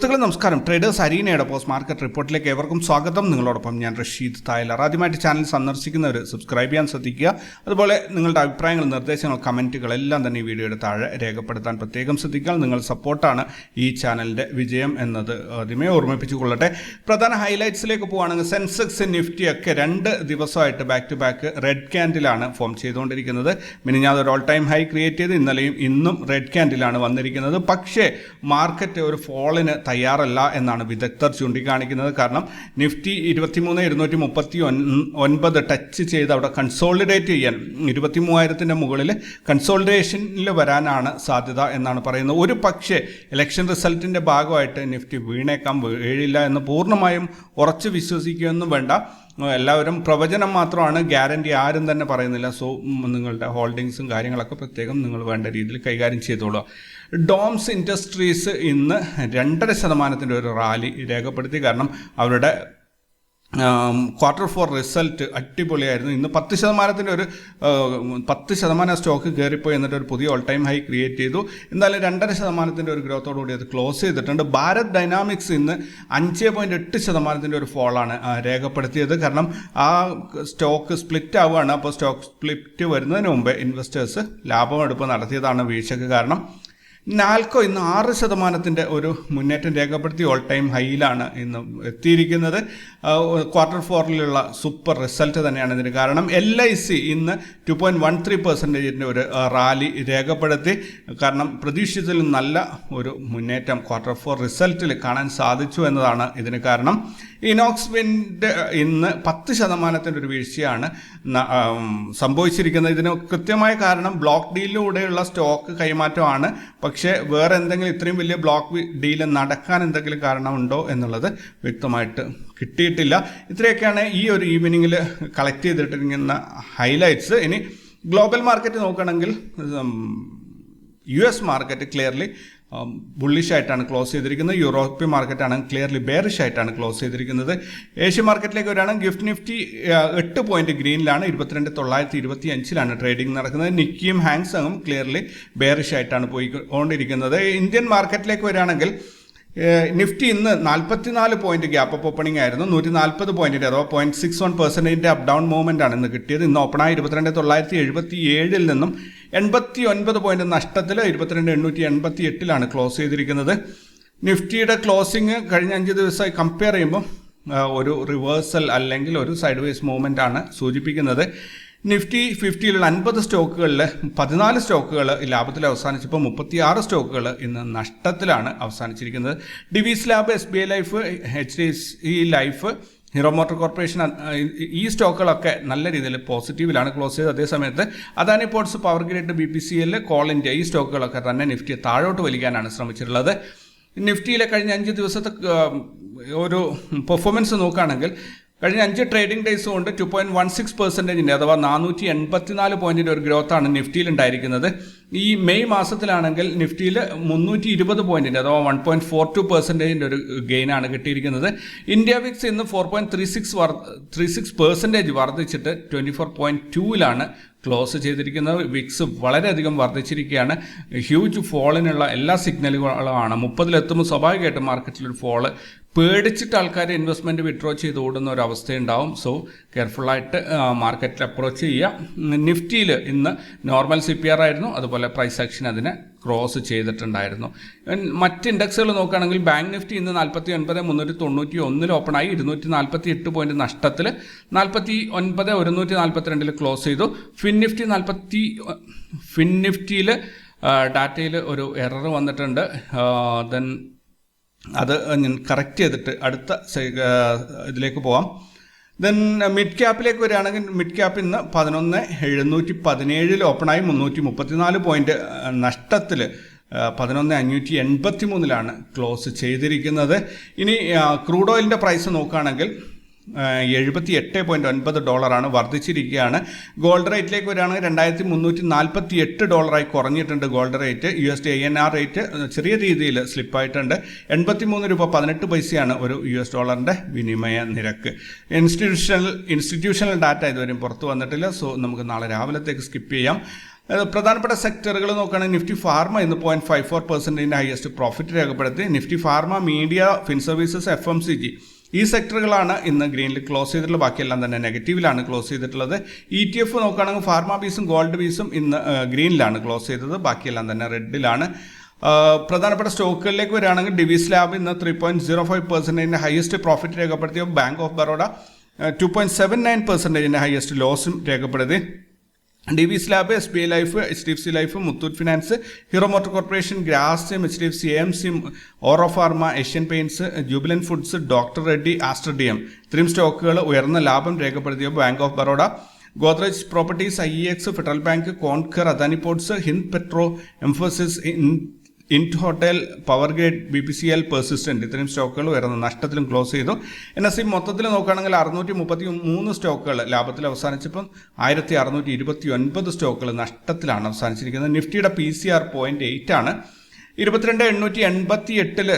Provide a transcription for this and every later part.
സുഹൃത്തുക്കളെ നമസ്കാരം. Traders അരീനയുടെ post market റിപ്പോർട്ടിലേക്ക് ഏവർക്കും സ്വാഗതം. നിങ്ങളോടൊപ്പം ഞാൻ റഷീദ് തായലർ. ആദ്യമായിട്ട് ചാനൽ സന്ദർശിക്കുന്നവർ സബ്സ്ക്രൈബ് ചെയ്യാൻ ശ്രദ്ധിക്കുക. അതുപോലെ നിങ്ങളുടെ അഭിപ്രായങ്ങൾ നിർദ്ദേശങ്ങൾ കമന്റുകൾ എല്ലാം തന്നെ ഈ വീഡിയോയുടെ താഴെ രേഖപ്പെടുത്താൻ പ്രത്യേകം ശ്രദ്ധിക്കുക. നിങ്ങൾ സപ്പോർട്ടാണ് ഈ ചാനലിന്റെ വിജയം എന്നത് ആദ്യമേ ഓർമ്മിപ്പിച്ചു കൊള്ളട്ടെ പ്രധാന ഹൈലൈറ്റ്സിലേക്ക് പോവുകയാണെങ്കിൽ സെൻസെക്സ് നിഫ്റ്റി ഒക്കെ രണ്ട് ദിവസമായിട്ട് ബാക്ക് ടു ബാക്ക് റെഡ് ക്യാൻഡിലാണ് ഫോം ചെയ്തുകൊണ്ടിരിക്കുന്നത്. മിനിഞ്ഞാത് ഒരു ഓൾ ടൈം ഹൈ ക്രിയേറ്റ് ചെയ്ത് ഇന്നലെയും ഇന്നും റെഡ് ക്യാൻഡിലാണ് വന്നിരിക്കുന്നത്. പക്ഷേ മാർക്കറ്റ് ഒരു ഫോളിന് തയ്യാറല്ല എന്നാണ് വിദഗ്ധർ ചൂണ്ടിക്കാണിക്കുന്നത്. കാരണം നിഫ്റ്റി ഇരുപത്തിമൂന്ന് ഇരുന്നൂറ്റി മുപ്പത്തി ഒൻപത് ടച്ച് ചെയ്ത് അവിടെ കൺസോളിഡേറ്റ് ചെയ്യാൻ ഇരുപത്തി മൂവായിരത്തിന്റെ മുകളിൽ കൺസോളിഡേഷനിൽ വരാനാണ് സാധ്യത എന്നാണ് പറയുന്നത്. ഒരു പക്ഷേ ഇലക്ഷൻ റിസൾട്ടിന്റെ ഭാഗമായിട്ട് നിഫ്റ്റി വീണേക്കാം വീഴില്ല എന്ന് പൂർണമായും ഉറച്ചു വിശ്വസിക്കുകയൊന്നും വേണ്ട. എല്ലാവരും പ്രവചനം മാത്രമാണ് ഗ്യാരണ്ടി ആരും തന്നെ പറയുന്നില്ല. സോ നിങ്ങളുടെ ഹോൾഡിങ്സും കാര്യങ്ങളൊക്കെ പ്രത്യേകം നിങ്ങൾ വേണ്ട രീതിയിൽ കൈകാര്യം ചെയ്തോളുക ഡോംസ് ഇൻഡസ്ട്രീസ് ഇന്ന് രണ്ടര ശതമാനത്തിന്റെ ഒരു റാലി രേഖപ്പെടുത്തി. കാരണം അവരുടെ ക്വാർട്ടർ ഫോർ റിസൾട്ട് അടിപൊളിയായിരുന്നു. ഇന്ന് പത്ത് ശതമാനത്തിന്റെ ഒരു പത്ത് ശതമാനം സ്റ്റോക്ക് കയറിപ്പോയി എന്നിട്ട് ഒരു പുതിയ ഓൾ ടൈം ഹൈ ക്രിയേറ്റ് ചെയ്തു. എന്തായാലും രണ്ടര ശതമാനത്തിന്റെ ഒരു ഗ്രോത്തോടുകൂടി അത് ക്ലോസ് ചെയ്തിട്ടുണ്ട്. ഭാരത് ഡൈനാമിക്സ് ഇന്ന് അഞ്ച് പോയിന്റ് എട്ട് ശതമാനത്തിന്റെ ഒരു ഫോളാണ് രേഖപ്പെടുത്തിയത്. കാരണം ആ സ്റ്റോക്ക് സ്പ്ലിറ്റ് ആവുകയാണ്. അപ്പോൾ സ്റ്റോക്ക് സ്പ്ലിറ്റ് വരുന്നതിന് മുമ്പേ ഇൻവെസ്റ്റേഴ്സ് ലാഭമെടുപ്പ് നടത്തിയതാണ് വീഴ്ചയ്ക്ക് കാരണം. നാൽക്കോ ഇന്ന് ആറ് ശതമാനത്തിന്റെ ഒരു മുന്നേറ്റം രേഖപ്പെടുത്തി ഓൾ ടൈം ഹൈയിലാണ് ഇന്ന് എത്തിയിരിക്കുന്നത്. ക്വാർട്ടർ ഫോറിലുള്ള സൂപ്പർ റിസൾട്ട് തന്നെയാണ് ഇതിന് കാരണം. എൽ ഐ സി ഇന്ന് ടു പോയിന്റ് വൺ ത്രീ പെർസെന്റേജിന്റെ ഒരു റാലി രേഖപ്പെടുത്തി. കാരണം പ്രതീക്ഷിച്ചതിലും നല്ല ഒരു മുന്നേറ്റം ക്വാർട്ടർ ഫോർ റിസൾട്ടിൽ കാണാൻ സാധിച്ചു എന്നതാണ് ഇതിന് കാരണം. ഇനോക്സ്വിന്റെ ഇന്ന് പത്ത് ശതമാനത്തിന്റെ ഒരു വീഴ്ചയാണ് സംഭവിച്ചിരിക്കുന്നത്. ഇതിന് കൃത്യമായ കാരണം ബ്ലോക്ക് ഡീലിലൂടെയുള്ള സ്റ്റോക്ക് കൈമാറ്റമാണ്. പക്ഷേ വേറെ എന്തെങ്കിലും ഇത്രയും വലിയ ബ്ലോക്ക് ഡീൽ നടക്കാൻ എന്തെങ്കിലും കാരണമുണ്ടോ എന്നുള്ളത് വ്യക്തമായിട്ട് കിട്ടിയിട്ടില്ല. ഇത്രയൊക്കെയാണ് ഈ ഒരു ഈവനിങ്ങിൽ കളക്ട് ചെയ്തിട്ടിരിക്കുന്ന ഹൈലൈറ്റ്സ് ഇനി ഗ്ലോബൽ മാർക്കറ്റ് നോക്കുകയാണെങ്കിൽ U S market clearly bullish ആയിട്ടാണ് ക്ലോസ് ചെയ്തിരിക്കുന്നത്. യൂറോപ്യൻ മാർക്കറ്റാണ് ക്ലിയർലി ബെയറിഷ് ആയിട്ടാണ് ക്ലോസ് ചെയ്തിരിക്കുന്നത്. ഏഷ്യൻ മാർക്കറ്റിലേക്ക് വരികയാണെങ്കിൽ ഗിഫ്റ്റ് നിഫ്റ്റി എട്ട് പോയിന്റ് ഗ്രീനിലാണ്. ഇരുപത്തിരണ്ട് തൊള്ളായിരത്തി ഇരുപത്തി അഞ്ചിലാണ് ട്രേഡിംഗ് നടക്കുന്നത്. നിക്കിയും ഹാങ്സങ്ങും ക്ലിയർലി ബെയറിഷ് ആയിട്ടാണ് പോയി പോയിക്കൊണ്ടിരിക്കുന്നത്. ഇന്ത്യൻ മാർക്കറ്റിലേക്ക് വരികയാണെങ്കിൽ നിഫ്റ്റി ഇന്ന് നാൽപ്പത്തിനാല് പോയിന്റ് ഗ്യാപ്പ് അപ്പ് ഓപ്പണിംഗ് ആയിരുന്നു. നൂറ്റി നാൽപ്പത് പോയിന്റിന്റെ അഥവാ പോയിന്റ് സിക്സ് വൺ പെർസെന്റേജിന്റെ അപ് ഡൗൺ മൂവ്മെന്റ് ആണ് ഇന്ന് കിട്ടിയത്. ഇന്ന് ഓപ്പണായി ഇരുപത്തിരണ്ട് തൊള്ളായിരത്തി എഴുപത്തി ഏഴിൽ നിന്നും എൺപത്തി ഒൻപത് പോയിന്റ് നഷ്ടത്തിൽ ഇരുപത്തിരണ്ട് എണ്ണൂറ്റി എൺപത്തി എട്ടിലാണ് ക്ലോസ് ചെയ്തിരിക്കുന്നത്. നിഫ്റ്റിയുടെ ക്ലോസിങ് കഴിഞ്ഞ അഞ്ച് ദിവസമായി കമ്പയർ ചെയ്യുമ്പോൾ ഒരു റിവേഴ്സൽ അല്ലെങ്കിൽ ഒരു സൈഡ് വേസ് മൂവ്മെന്റ് ആണ് സൂചിപ്പിക്കുന്നത്. നിഫ്റ്റി ഫിഫ്റ്റിയിലുള്ള അൻപത് സ്റ്റോക്കുകളിൽ പതിനാല് സ്റ്റോക്കുകൾ ലാഭത്തിൽ അവസാനിച്ചപ്പോൾ മുപ്പത്തിയാറ് സ്റ്റോക്കുകൾ ഇന്ന് നഷ്ടത്തിലാണ് അവസാനിച്ചിരിക്കുന്നത്. Divi's lab S B I life H D C life Hero motor corporation ഈ സ്റ്റോക്കുകളൊക്കെ നല്ല രീതിയിൽ പോസിറ്റീവിലാണ് ക്ലോസ് ചെയ്തത്. അതേസമയത്ത് Adani ports power grid B P C L coal India ഈ സ്റ്റോക്കുകളൊക്കെ തന്നെ നിഫ്റ്റി താഴോട്ട് വലിക്കാനാണ് ശ്രമിച്ചിട്ടുള്ളത്. നിഫ്റ്റിയിലെ കഴിഞ്ഞ അഞ്ച് ദിവസത്തെ ഒരു പെർഫോമൻസ് നോക്കുകയാണെങ്കിൽ കഴിഞ്ഞ അഞ്ച് ട്രേഡിംഗ് ഡേയ്സ് കൊണ്ട് ടു പോയിന്റ് വൺ സിക്സ് പെർസെന്റേജിന്റെ അഥവാ നാനൂറ്റി എൺപത്തിനാല് പോയിന്റിന്റെ ഒരു ഗ്രോത്താണ് നിഫ്റ്റിയിൽ ഉണ്ടായിരിക്കുന്നത്. ഈ മെയ് മാസത്തിലാണെങ്കിൽ നിഫ്റ്റിയിൽ മുന്നൂറ്റി ഇരുപത് പോയിന്റിന്റെ അഥവാ വൺ പോയിന്റ് ഫോർ ടു പെർസെന്റേജിന്റെ ഒരു ഗെയിനാണ് കിട്ടിയിരിക്കുന്നത്. ഇന്ത്യ വിക്സ് ഇന്ന് ഫോർ പോയിന്റ് ത്രീ സിക്സ് വർ ത്രീ സിക്സ് പെർസെന്റേജ് വർദ്ധിച്ചിട്ട് ട്വന്റി ഫോർ പോയിന്റ് ടൂവിലാണ് ക്ലോസ് ചെയ്തിരിക്കുന്നത്. വിക്സ് വളരെയധികം വർദ്ധിച്ചിരിക്കുകയാണ്. ഹ്യൂജ് ഫോളിനുള്ള എല്ലാ സിഗ്നലുകളുമാണ് മുപ്പതിലെത്തുമ്പോൾ സ്വാഭാവികമായിട്ടും മാർക്കറ്റിലൊരു ഫോൾ പേടിച്ചിട്ട് ആൾക്കാർ ഇൻവെസ്റ്റ്മെന്റ് വിഡ്രോ ചെയ്ത് ഓടുന്ന ഒരു അവസ്ഥയുണ്ടാവും. സോ കെയർഫുള്ളായിട്ട് മാർക്കറ്റിൽ അപ്രോച്ച് ചെയ്യുക. നിഫ്റ്റിയിൽ ഇന്ന് നോർമൽ സി പി ആർ ആയിരുന്നു. അതുപോലെ പ്രൈസ് ആക്ഷൻ അതിനെ ക്രോസ് ചെയ്തിട്ടുണ്ടായിരുന്നു. മറ്റ് ഇൻഡെക്സുകൾ നോക്കുകയാണെങ്കിൽ ബാങ്ക് നിഫ്റ്റി ഇന്ന് നാൽപ്പത്തി ഒൻപത് മുന്നൂറ്റി തൊണ്ണൂറ്റി ഒന്നിൽ ഓപ്പണായി ഇരുന്നൂറ്റി നാൽപ്പത്തി എട്ട് പോയിന്റ് നഷ്ടത്തിൽ നാൽപ്പത്തി ഒൻപത് ഒരുന്നൂറ്റി നാൽപ്പത്തിരണ്ടിൽ ക്ലോസ് ചെയ്തു ഫിൻ നിഫ്റ്റി നാൽപ്പത്തി ഫിൻ നിഫ്റ്റിയിൽ ഡാറ്റയിൽ ഒരു എറർ വന്നിട്ടുണ്ട്. ദെൻ അത് ഞാൻ കറക്റ്റ് ചെയ്തിട്ട് അടുത്ത ഇതിലേക്ക് പോവാം. ദെൻ മിഡ് ക്യാപ്പിലേക്ക് വരികയാണെങ്കിൽ മിഡ് ക്യാപ്പ് ഇന്ന് പതിനൊന്ന് എഴുന്നൂറ്റി പതിനേഴിൽ ഓപ്പണായി മുന്നൂറ്റി മുപ്പത്തിനാല് പോയിന്റ് നഷ്ടത്തിൽ പതിനൊന്ന് അഞ്ഞൂറ്റി എൺപത്തി മൂന്നിലാണ് ക്ലോസ് ചെയ്തിരിക്കുന്നത്. ഇനി ക്രൂഡ് ഓയിലിന്റെ പ്രൈസ് നോക്കുകയാണെങ്കിൽ എഴുപത്തി എട്ട് പോയിന്റ് ഒൻപത് ഡോളറാണ് വർദ്ധിച്ചിരിക്കുകയാണ്. ഗോൾഡ് റേറ്റിലേക്ക് വരികയാണെങ്കിൽ രണ്ടായിരത്തി മുന്നൂറ്റി നാൽപ്പത്തി എട്ട് ഡോളറായി കുറഞ്ഞിട്ടുണ്ട് gold rate. U S D I N R rate ചെറിയ രീതിയിൽ സ്ലിപ്പായിട്ടുണ്ട്. എൺപത്തി മൂന്ന് രൂപ പതിനെട്ട് പൈസയാണ് ഒരു യു എസ് ഡോളറിന്റെ വിനിമയ നിരക്ക്. ഇൻസ്റ്റിറ്റ്യൂഷണൽ ഇൻസ്റ്റിറ്റ്യൂഷണൽ ഡാറ്റ ഇതുവരെയും പുറത്തു വന്നിട്ടില്ല. സോ നമുക്ക് നാളെ രാവിലത്തേക്ക് സ്കിപ്പ് ചെയ്യാം. പ്രധാനപ്പെട്ട സെക്ടറുകൾ നോക്കുകയാണെങ്കിൽ നിഫ്റ്റി ഫാർമ ഇന്ന് പോയിന്റ് ഫൈവ് ഫോർ പെർസെന്റിന്റെ ഹയസ്റ്റ് പ്രോഫിറ്റ് രേഖപ്പെടുത്തി. Nifty pharma media fin services F M C G ഈ സെക്ടറുകളാണ് ഇന്ന് ഗ്രീനിൽ ക്ലോസ് ചെയ്തിട്ടുള്ളത് ബാക്കിയെല്ലാം തന്നെ നെഗറ്റീവിലാണ് ക്ലോസ് ചെയ്തിട്ടുള്ളത്. ഇ ടി എഫ് നോക്കുകയാണെങ്കിൽ ഫാർമ ബീസും ഗോൾഡ് ബീസും ഇന്ന് ഗ്രീനിലാണ് ക്ലോസ് ചെയ്തത്. ബാക്കിയെല്ലാം തന്നെ റെഡിലാണ്. പ്രധാനപ്പെട്ട സ്റ്റോക്കുകളിലേക്ക് വരികയാണെങ്കിൽ ഡിവിസ് ലാബ് ഇന്ന് ത്രീ പോയിന്റ് സീറോ ഫൈവ് പെർസെന്റേജിന്റെ ഹയസ്റ്റ് പ്രോഫിറ്റ് രേഖപ്പെടുത്തിയ bank of Baroda two point seven nine പെർസെന്റേജിന്റെ highest ലോസും രേഖപ്പെടുത്തി. Divi's lab S B I life H D F C life Muthoot finance Hero motor corporation Grasim H D F C M SIM Auro pharma Asian paints Jubilant foods doctor Reddy Aster D M ഇത്രയും സ്റ്റോക്കുകൾ ഉയർന്ന ലാഭം രേഖപ്പെടുത്തിയ bank of Baroda Godrej properties I X federal bank Concor Adani ports Hind petro Mphasis int hotel power grid B P C L persistent ഇത്രയും സ്റ്റോക്കുകൾ ഉയർന്നു നഷ്ടത്തിലും close ചെയ്തു. എൻ എസ് സി മൊത്തത്തിൽ നോക്കുകയാണെങ്കിൽ അറുന്നൂറ്റി മുപ്പത്തി മൂന്ന് സ്റ്റോക്കുകൾ ലാഭത്തിൽ അവസാനിച്ചപ്പം ആയിരത്തി അറുന്നൂറ്റി ഇരുപത്തി ഒൻപത് സ്റ്റോക്കുകൾ നഷ്ടത്തിലാണ് അവസാനിച്ചിരിക്കുന്നത്. നിഫ്റ്റിയുടെ P C R point eight ആണ്. ഇരുപത്തിരണ്ട് എണ്ണൂറ്റി എൺപത്തി എട്ടിൽ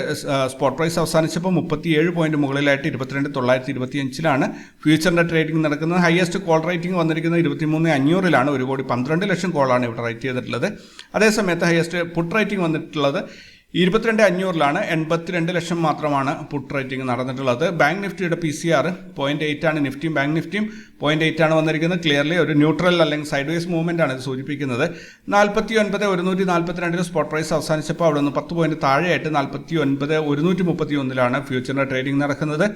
സ്പോട്ട് പ്രൈസ് അവസാനിച്ചപ്പോൾ മുപ്പത്തിയേഴ് പോയിന്റ് മുകളിലായിട്ട് ഇരുപത്തിരണ്ട് തൊള്ളായിരത്തി ഇരുപത്തി അഞ്ചിലാണ് ഫ്യൂച്ചറിന്റെ ട്രേഡിംഗ് നടക്കുന്നത്. ഹയസ്റ്റ് കോൾ റേറ്റിംഗ് വന്നിരിക്കുന്നത് ഇരുപത്തിമൂന്ന് അഞ്ഞൂറിലാണ്. ഒരു കോടി പന്ത്രണ്ട് ലക്ഷം കോളാണ് ഇവിടെ റേറ്റ് ചെയ്തിട്ടുള്ളത്. അതേസമയത്ത് ഹയസ്റ്റ് പുട്ട് റേറ്റിംഗ് വന്നിട്ടുള്ളത് ഇരുപത്തിരണ്ട് അഞ്ഞൂറിലാണ് എൺപത്തിരണ്ട് ലക്ഷം മാത്രമാണ് പുട്ട് റേറ്റിംഗ് നടന്നിട്ടുള്ളത്. ബാങ്ക് നിഫ്റ്റിയുടെ P C R point eight ആണ്. നിഫ്റ്റിയും ബാങ്ക് നിഫ്റ്റിയും പോയിന്റ് എയ്റ്റ് ആണ് വന്നിരിക്കുന്നത്. ക്ലിയർലി ഒരു ന്യൂട്രൽ അല്ലെങ്കിൽ സൈഡ് വൈസ് മൂവ്മെന്റ് ആണ് ഇത് സൂചിപ്പിക്കുന്നത്. നാൽപ്പത്തി ഒൻപത് ഒരുന്നൂറ്റി നാൽപ്പത്തിരണ്ടിന് സ്പോട്ട് പ്രൈസ് അവസാനിച്ചപ്പോൾ അവിടെ നിന്ന് പത്ത് പോയിന്റ് താഴെയായിട്ട് നാൽപ്പത്തി ഒൻപത് ഒരുന്നൂറ്റി മുപ്പത്തി ഒന്നിലാണ് ഫ്യൂച്ചറിന്റെ ട്രേഡിംഗ് നടക്കുന്നത്.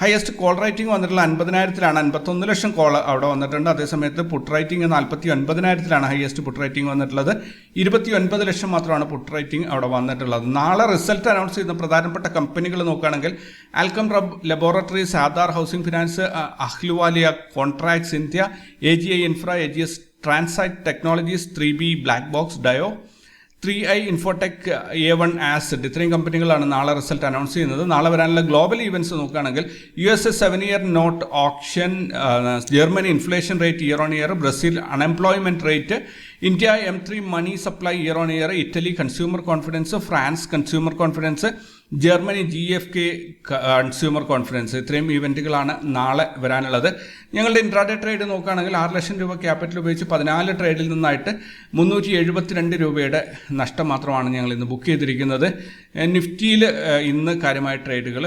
ഹയസ്റ്റ് കോൾ റൈറ്റിംഗ് വന്നിട്ടുള്ള അൻപതിനായിരത്തിലാണ്. അൻപത്തൊന്ന് ലക്ഷം കോൾ അവിടെ വന്നിട്ടുണ്ട്. അതേസമയത്ത് പുട്ട് റൈറ്റിംഗ് നാൽപ്പത്തി ഒൻപതിനായിരത്തിലാണ് ഹയസ്റ്റ് പുട്ട് റൈറ്റിംഗ് വന്നിട്ടുള്ളത്. ഇരുപത്തി ഒൻപത് ലക്ഷം മാത്രമാണ് പുട്ട് റൈറ്റിംഗ് അവിടെ വന്നിട്ടുള്ളത്. നാളെ റിസൾട്ട് അനൗൺസ് ചെയ്യുന്ന പ്രധാനപ്പെട്ട കമ്പനികൾ നോക്കുകയാണെങ്കിൽ ആൽക്കം റബ് laboratories Aadhaar housing finance Ahluwalia contracts India A G I infra A G S transact technologies three B black box ഡയോ three I infotech A one acid ഇത്രയും കമ്പനികളാണ് നാളെ റിസൾട്ട് അനൗൺസ് ചെയ്യുന്നത്. നാളെ വരാനുള്ള ഗ്ലോബൽ ഈവൻസ് നോക്കുകയാണെങ്കിൽ U S A seven year note auction Germany inflation rate year on year Brazil unemployment rate India M three money supply year on year Italy consumer confidence France consumer confidence Germany G F K consumer conference ഇത്രയും ഇവന്റുകളാണ് നാളെ വരാനുള്ളത്. ഞങ്ങളുടെ intraday trade നോക്കുകയാണെങ്കിൽ ആറ് ലക്ഷം രൂപ capital ഉപയോഗിച്ച് പതിനാല് ട്രേഡിൽ നിന്നായിട്ട് മുന്നൂറ്റി എഴുപത്തിരണ്ട് രൂപയുടെ നഷ്ടം മാത്രമാണ് ഞങ്ങൾ ഇന്ന് ബുക്ക് ചെയ്തിരിക്കുന്നത്. നിഫ്റ്റിയിൽ ഇന്ന് കാര്യമായ ട്രേഡുകൾ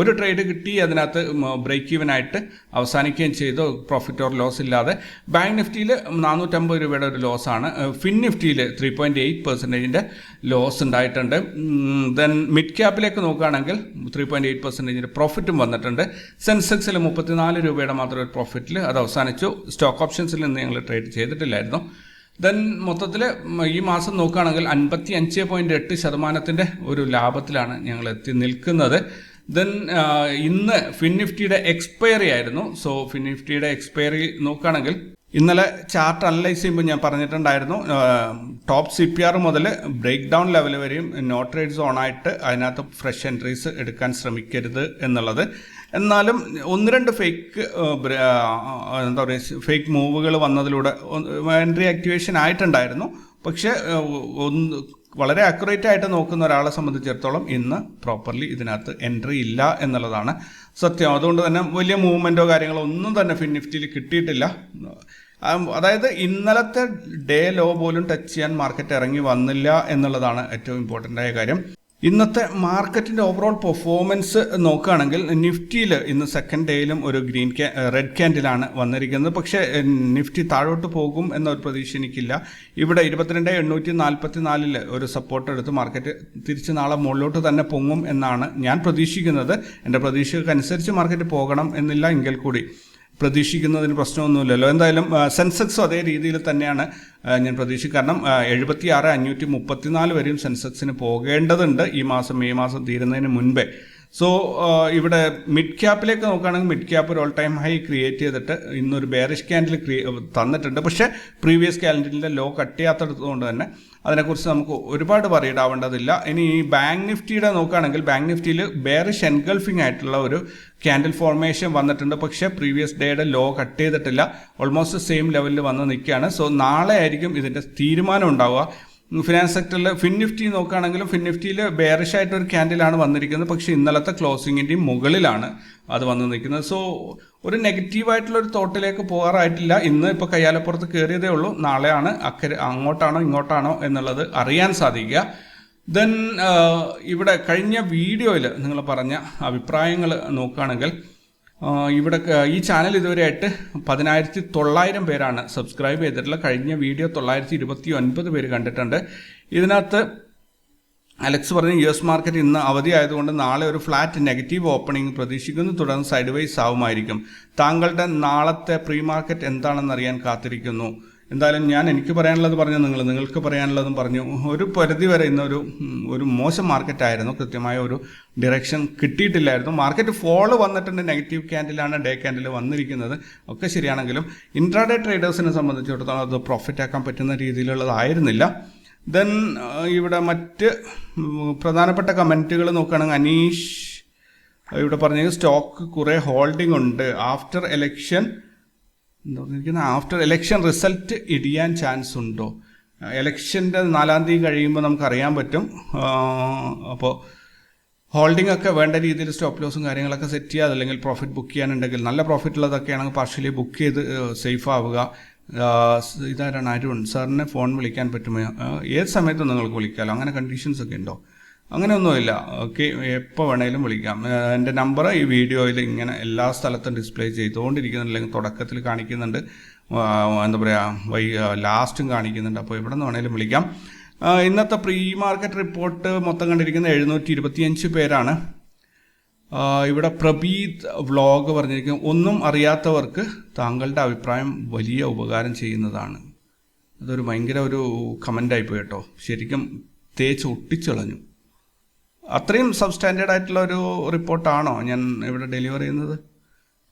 ഒരു ട്രേഡ് കിട്ടി അതിനകത്ത് ബ്രേക്ക് ഈവൻ ആയിട്ട് അവസാനിക്കുകയും ചെയ്തു. പ്രോഫിറ്റ് ഓർ ലോസ് ഇല്ലാതെ. ബാങ്ക് നിഫ്റ്റിയിൽ നാനൂറ്റമ്പത് രൂപയുടെ ഒരു ലോസാണ് ഫിൻ നിഫ്റ്റിയിൽ ത്രീ പോയിന്റ് എയ്റ്റ് പെർസെന്റേജിന്റെ ലോസ് ഉണ്ടായിട്ടുണ്ട്. ദെൻ മിഡ് ക്യാപ്പിലേക്ക് നോക്കുകയാണെങ്കിൽ ത്രീ പോയിന്റ് എയ്റ്റ് പെർസെന്റേജിന്റെ പ്രോഫിറ്റും വന്നിട്ടുണ്ട്. സെൻസെക്സിൽ മുപ്പത്തിനാല് രൂപയുടെ മാത്രം ഒരു പ്രോഫിറ്റിൽ അത് അവസാനിച്ചു. സ്റ്റോക്ക് ഓപ്ഷൻസിൽ നിന്ന് ഞങ്ങൾ ട്രേഡ് ചെയ്തിട്ടില്ലായിരുന്നു. ദെൻ മൊത്തത്തിൽ ഈ മാസം നോക്കുകയാണെങ്കിൽ അൻപത്തി അഞ്ച് പോയിന്റ് എട്ട് ശതമാനത്തിന്റെ ഒരു ലാഭത്തിലാണ് ഞങ്ങൾ എത്തി നിൽക്കുന്നത്. ദെൻ ഇന്ന് ഫിൻ നിഫ്റ്റിയുടെ എക്സ്പയറി ആയിരുന്നു. സോ ഫിൻ നിഫ്റ്റിയുടെ എക്സ്പയറി നോക്കുകയാണെങ്കിൽ ഇന്നലെ ചാർട്ട് അനലൈസ് ചെയ്യുമ്പോൾ ഞാൻ പറഞ്ഞിട്ടുണ്ടായിരുന്നു ടോപ്പ് സി പി ആർ മുതൽ ബ്രേക്ക് ഡൗൺ ലെവൽ വരെയും നോ ട്രേഡ് സോൺ ആയിട്ട് അതിനകത്ത് ഫ്രഷ് എൻട്രീസ് എടുക്കാൻ ശ്രമിക്കരുത് എന്നുള്ളത്. എന്നാലും ഒന്ന് രണ്ട് ഫേക്ക് എന്താ പറയുക ഫേക്ക് മൂവുകൾ വന്നതിലൂടെ എൻട്രി ആക്ടിവേഷൻ ആയിട്ടുണ്ടായിരുന്നു. പക്ഷേ ഒന്ന് വളരെ അക്യുറേറ്റ് ആയിട്ട് നോക്കുന്ന ഒരാളെ സംബന്ധിച്ചിടത്തോളം ഇന്ന് പ്രോപ്പർലി ഇതിനകത്ത് എൻട്രി ഇല്ല എന്നുള്ളതാണ് സത്യം. അതുകൊണ്ട് തന്നെ വലിയ മൂവ്മെന്റോ കാര്യങ്ങളോ ഒന്നും തന്നെ ഫിൻ നിഫ്റ്റിയിൽ കിട്ടിയിട്ടില്ല. അതായത് ഇന്നലത്തെ ഡേ ലോ പോലും ടച്ച് ചെയ്യാൻ മാർക്കറ്റ് ഇറങ്ങി വന്നില്ല എന്നുള്ളതാണ് ഏറ്റവും ഇമ്പോർട്ടന്റ് ആയ കാര്യം. ഇന്നത്തെ മാർക്കറ്റിന്റെ ഓവറോൾ പെർഫോമൻസ് നോക്കുകയാണെങ്കിൽ നിഫ്റ്റിയിൽ ഇന്ന് സെക്കൻഡ് ഡേയിലും ഒരു ഗ്രീൻ ക്യാ റെഡ് ക്യാൻഡിലാണ് വന്നിരിക്കുന്നത്. പക്ഷേ നിഫ്റ്റി താഴോട്ട് പോകും എന്നൊരു പ്രതീക്ഷ എനിക്കില്ല. ഇവിടെ ഇരുപത്തിരണ്ട് എണ്ണൂറ്റി നാൽപ്പത്തി നാലിൽ ഒരു സപ്പോർട്ട് എടുത്ത് മാർക്കറ്റ് തിരിച്ച് നാളെ മുകളിലോട്ട് തന്നെ പൊങ്ങും എന്നാണ് ഞാൻ പ്രതീക്ഷിക്കുന്നത്. എന്റെ പ്രതീക്ഷകൾക്കനുസരിച്ച് മാർക്കറ്റ് പോകണം എന്നില്ല എങ്കിൽ കൂടി. പ്രതീക്ഷിക്കുന്നതിന് പ്രശ്നമൊന്നുമില്ലല്ലോ. എന്തായാലും സെൻസെക്സും അതേ രീതിയിൽ തന്നെയാണ് ഞാൻ പ്രതീക്ഷിക്കുന്നത് കാരണം എഴുപത്തി ആറ് അഞ്ഞൂറ്റി മുപ്പത്തിനാല് വരെയും സെൻസെക്സിന് പോകേണ്ടതുണ്ട് ഈ മാസം മെയ് മാസം തീരുന്നതിന് മുൻപേ. സോ ഇവിടെ മിഡ് ക്യാപ്പിലേക്ക് നോക്കുകയാണെങ്കിൽ മിഡ് ക്യാപ്പ് ഒരു ഓൾ ടൈം ഹൈ ക്രിയേറ്റ് ചെയ്തിട്ട് ഇന്നൊരു ബേറിഷ് ക്യാൻഡിൽ തന്നിട്ടുണ്ട്. പക്ഷേ പ്രീവിയസ് ക്യാൻഡിലിന്റെ ലോ കട്ട് ചെയ്യാത്തതുകൊണ്ട് തന്നെ അതിനെക്കുറിച്ച് നമുക്ക് ഒരുപാട് പറയിടാവേണ്ടതില്ല ഇനി ഈ ബാങ്ക് നിഫ്റ്റിയുടെ നോക്കുകയാണെങ്കിൽ ബാങ്ക് നിഫ്റ്റിയിൽ ബേറിഷ് എൻഗൾഫിംഗ് ആയിട്ടുള്ള ഒരു ക്യാൻഡിൽ ഫോർമേഷൻ വന്നിട്ടുണ്ട്. പക്ഷേ പ്രീവിയസ് ഡേയുടെ ലോ കട്ട് ചെയ്തിട്ടില്ല. ഓൾമോസ്റ്റ് സെയിം ലെവലിൽ വന്ന് നിൽക്കുകയാണ്. സോ നാളെ ആയിരിക്കും ഇതിന്റെ തീരുമാനം ഉണ്ടാവുക. ഫിനാൻസ് സെക്ടറിൽ ഫിൻ നിഫ്റ്റി നോക്കുകയാണെങ്കിലും ഫിൻ നിഫ്റ്റിയിൽ ബെയറിഷ് ആയിട്ട് ഒരു ക്യാൻഡിലാണ് വന്നിരിക്കുന്നത്. പക്ഷേ ഇന്നലത്തെ ക്ലോസിങ്ങിന്റെയും മുകളിലാണ് അത് വന്ന് നിൽക്കുന്നത്. സോ ഒരു നെഗറ്റീവായിട്ടുള്ള ഒരു തോട്ടിലേക്ക് പോകാറായിട്ടില്ല. ഇന്ന് ഇപ്പോൾ കയ്യാലപ്പുറത്ത് കയറിയതേ ഉള്ളൂ. നാളെയാണ് അക്കരെ അങ്ങോട്ടാണോ ഇങ്ങോട്ടാണോ എന്നുള്ളത് അറിയാൻ സാധിക്കുക. ദെൻ ഇവിടെ കഴിഞ്ഞ വീഡിയോയിൽ നിങ്ങൾ പറഞ്ഞ അഭിപ്രായങ്ങൾ നോക്കുകയാണെങ്കിൽ ഇവിടെ ഈ ചാനൽ ഇതുവരെയായിട്ട് പതിനായിരത്തി തൊള്ളായിരം പേരാണ് സബ്സ്ക്രൈബ് ചെയ്തിട്ടുള്ള കഴിഞ്ഞ വീഡിയോ തൊള്ളായിരത്തി ഇരുപത്തി ഒൻപത് പേര് കണ്ടിട്ടുണ്ട്. ഇതിനകത്ത് അലക്സ് പറഞ്ഞു യു എസ് മാർക്കറ്റ് ഇന്ന് അവധി ആയതുകൊണ്ട് നാളെ ഒരു ഫ്ലാറ്റ് നെഗറ്റീവ് ഓപ്പണിംഗ് പ്രതീക്ഷിക്കുന്നു. തുടർന്ന് സൈഡ് വൈസ് ആവുമായിരിക്കും. താങ്കളുടെ നാളത്തെ പ്രീ മാർക്കറ്റ് എന്താണെന്ന് അറിയാൻ കാത്തിരിക്കുന്നു. എന്തായാലും ഞാൻ എനിക്ക് പറയാനുള്ളത് പറഞ്ഞു നിങ്ങൾ നിങ്ങൾക്ക് പറയാനുള്ളതും പറഞ്ഞു. ഒരു പരിധി വരെ ഇന്നൊരു ഒരു മോശം മാർക്കറ്റ് ആയിരുന്നു. കൃത്യമായ ഒരു ഡിറക്ഷൻ കിട്ടിയിട്ടില്ലായിരുന്നു. മാർക്കറ്റ് ഫോൾ വന്നിട്ടുണ്ട്. നെഗറ്റീവ് ക്യാൻഡിലാണ് ഡേ ക്യാൻഡിൽ വന്നിരിക്കുന്നത്. ഒക്കെ ശരിയാണെങ്കിലും ഇൻട്രാഡേ ട്രേഡേഴ്സിനെ സംബന്ധിച്ചിടത്തോളം അത് പ്രോഫിറ്റ് ആക്കാൻ പറ്റുന്ന രീതിയിലുള്ളതായിരുന്നില്ല. ദെൻ ഇവിടെ മറ്റ് പ്രധാനപ്പെട്ട കമന്റുകൾ നോക്കുകയാണെങ്കിൽ അനീഷ് ഇവിടെ പറഞ്ഞ സ്റ്റോക്ക് കുറേ ഹോൾഡിംഗ് ഉണ്ട്. ആഫ്റ്റർ എലക്ഷൻ പറഞ്ഞിരിക്കുന്നത് ആഫ്റ്റർ ഇലക്ഷൻ റിസൾട്ട് ഇടിയാൻ ചാൻസ് ഉണ്ടോ? ഇലക്ഷന്റെ നാലാം തീയതി കഴിയുമ്പോൾ നമുക്കറിയാൻ പറ്റും. അപ്പോൾ ഹോൾഡിംഗ് ഒക്കെ വേണ്ട രീതിയിൽ സ്റ്റോപ്പ് ലോസും കാര്യങ്ങളൊക്കെ സെറ്റ് ചെയ്യുക അല്ലെങ്കിൽ പ്രോഫിറ്റ് ബുക്ക് ചെയ്യാനുണ്ടെങ്കിൽ നല്ല പ്രോഫിറ്റ് ഉള്ളതൊക്കെയാണെങ്കിൽ പാർഷ്യലി ബുക്ക് ചെയ്ത് സേഫ് ആവുക. ഇതാരാണ്? അരുൺ സാറിനെ ഫോൺ വിളിക്കാൻ പറ്റുമോ? ഏത് സമയത്തും നിങ്ങൾക്ക് വിളിക്കാമല്ലോ അങ്ങനെ കണ്ടീഷൻസ് ഒക്കെ ഉണ്ടോ? അങ്ങനെയൊന്നുമില്ല. ഓക്കെ എപ്പോൾ വേണേലും വിളിക്കാം. എന്റെ നമ്പർ ഈ വീഡിയോയിൽ ഇങ്ങനെ എല്ലാ സ്ഥലത്തും ഡിസ്പ്ലേ ചെയ്തുകൊണ്ടിരിക്കുന്നുണ്ട് അല്ലെങ്കിൽ തുടക്കത്തിൽ കാണിക്കുന്നുണ്ട്. എന്താ പറയുക വൈ ലാസ്റ്റും കാണിക്കുന്നുണ്ട്. അപ്പോൾ എവിടെ നിന്ന് വേണേലും വിളിക്കാം. ഇന്നത്തെ പ്രീ മാർക്കറ്റ് റിപ്പോർട്ട് മൊത്തം കണ്ടിരിക്കുന്ന എഴുന്നൂറ്റി ഇരുപത്തിയഞ്ച് പേരാണ് ഇവിടെ പ്രബീത് വ്ളോഗ് പറഞ്ഞിരിക്കും ഒന്നും അറിയാത്തവർക്ക് താങ്കളുടെ അഭിപ്രായം വലിയ ഉപകാരം ചെയ്യുന്നതാണ്. അതൊരു ഭയങ്കര ഒരു കമന്റായിപ്പോയി കേട്ടോ. ശരിക്കും തേച്ച് ഒട്ടിച്ചളഞ്ഞു. അത്രയും സബ്സ്റ്റാൻഡേർഡ് ആയിട്ടുള്ള ഒരു റിപ്പോർട്ടാണോ ഞാൻ ഇവിടെ ഡെലിവർ ചെയ്യുന്നത്?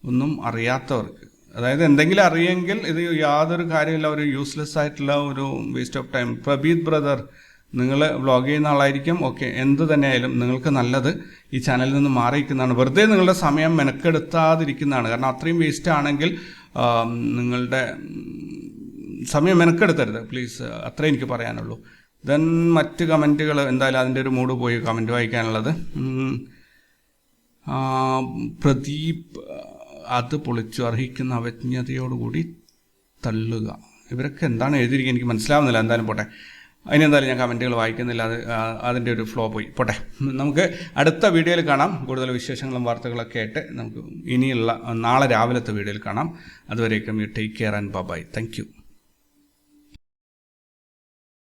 ഒന്നും അറിയാത്തവർക്ക്. അതായത് എന്തെങ്കിലും അറിയെങ്കിൽ ഇത് യാതൊരു കാര്യമില്ല ഒരു യൂസ്ലെസ് ആയിട്ടുള്ള ഒരു waste of time Prabeeth brother നിങ്ങൾ വ്ളോഗ് ചെയ്യുന്ന ആളായിരിക്കും. ഓക്കെ എന്ത് തന്നെയായാലും നിങ്ങൾക്ക് നല്ലത് ഈ ചാനലിൽ നിന്ന് മാറിയിരിക്കുന്നതാണ്. വെറുതെ നിങ്ങളുടെ സമയം മെനക്കെടുത്താതിരിക്കുന്നതാണ്. കാരണം അത്രയും വേസ്റ്റ് ആണെങ്കിൽ നിങ്ങളുടെ സമയം മെനക്കെടുത്തരുത്. പ്ലീസ് അത്രേ എനിക്ക് പറയാനുള്ളൂ. ദെൻ മറ്റ് കമന്റുകൾ എന്തായാലും അതിന്റെ ഒരു മൂഡ് പോയി കമന്റ് വായിക്കാനുള്ളത്. പ്രദീപ് അത് പൊളിച്ചു. അർഹിക്കുന്ന അവജ്ഞതയോടുകൂടി തള്ളുക. ഇവരൊക്കെ എന്താണ് എഴുതിയിരിക്കുക എനിക്ക് മനസ്സിലാവുന്നില്ല. എന്തായാലും പോട്ടെ. അതിനെന്തായാലും ഞാൻ കമന്റുകൾ വായിക്കുന്നില്ല. അത് അതിന്റെ ഒരു ഫ്ലോ പോയി. പോട്ടെ. നമുക്ക് അടുത്ത വീഡിയോയിൽ കാണാം. കൂടുതൽ വിശേഷങ്ങളും വാർത്തകളൊക്കെ ആയിട്ട് നമുക്ക് ഇനിയുള്ള നാളെ രാവിലത്തെ വീഡിയോയിൽ കാണാം. അതുവരേക്കും you take care and bye thank you